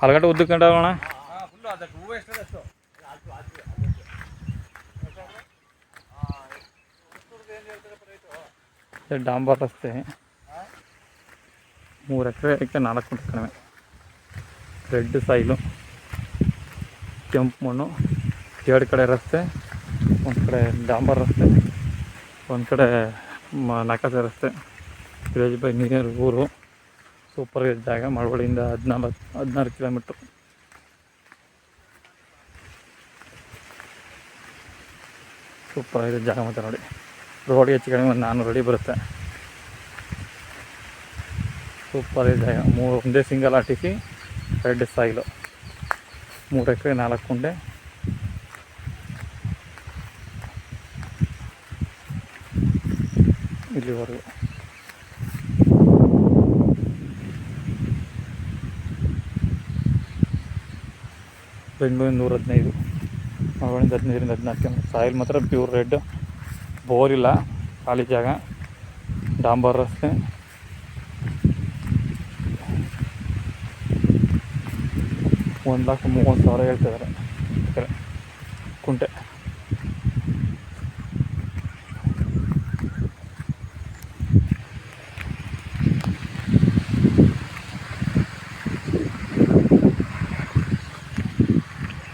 ಹಲಗಟ್ಟೆ ಉದ್ದಕ್ಕೆ ಕಂಡವಣ ಫುಲ್ಲು ಅದಕ್ಕೆ ಹೂವು ಎಷ್ಟಿದೆ ಅಷ್ಟು ಇದು ಡಾಂಬರ್ ರಸ್ತೆ. ಮೂರು ಎಕರೆ ಎಕರೆಗೆ ನಾಲ್ಕು ಗುಂಟೆ ಕಡಿಮೆ. ರೆಡ್ ಸಾಯಿಲು ಕೆಂಪು ಮಣ್ಣು, ಎರಡು ಕಡೆ ರಸ್ತೆ, ಒಂದು ಕಡೆ ಡಾಂಬರ್ ರಸ್ತೆ, ಒಂದು ಕಡೆ ನಕಾಸೆ ರಸ್ತೆ. ವಿಲೇಜ್ ಬೈ ನೀರು ಊರು. ಸೂಪರ್ ಜಾಗ ಮಳವಳ್ಳಿಯಿಂದ ಹದಿನಾಲ್ಕು ಹದಿನಾರು ಕಿಲೋಮೀಟ್ರ್. ಸೂಪರ್ ಆಗಿದೆ ಜಾಗ ಮತ್ತೆ ನೋಡಿ. ರೋಡ್ಗೆ ಹೆಚ್ಚು ಕಡಿಮೆ ಒಂದು ನಾನ್ನೂರು ಅಡಿ ಬರುತ್ತೆ. ಸೂಪರ್ ಜಾಗ. ಮೂರು ಒಂದೇ single R T C red soil. ಮೂರು ಎಕರೆ, ನಾಲ್ಕು ಕುಂಟೆ ಇಲ್ಲಿವರೆಗೂ. ಬೆಂಗಳೂರಿಂದ ನೂರ ಹದಿನೈದು ಮಗಳಿಂದ ಹದಿನೈದರಿಂದ ಹದಿನಾಲ್ಕು ಕಿಲೋಮೀಟರ್. ಸಾಯಿಲ್ ಮಾತ್ರ ಪ್ಯೂರ್ ರೆಡ್ ಬೋರ್ ಇಲ್ಲ. ಖಾಲಿ ಜಾಗ. ಡಾಂಬರ್ ರಸ್ತೆ. ಒಂದು ಲಕ್ಷ ಮೂವತ್ತು ಸಾವಿರ ಹೇಳ್ತಿದ್ದಾರೆ. ಕುಂಟೆ.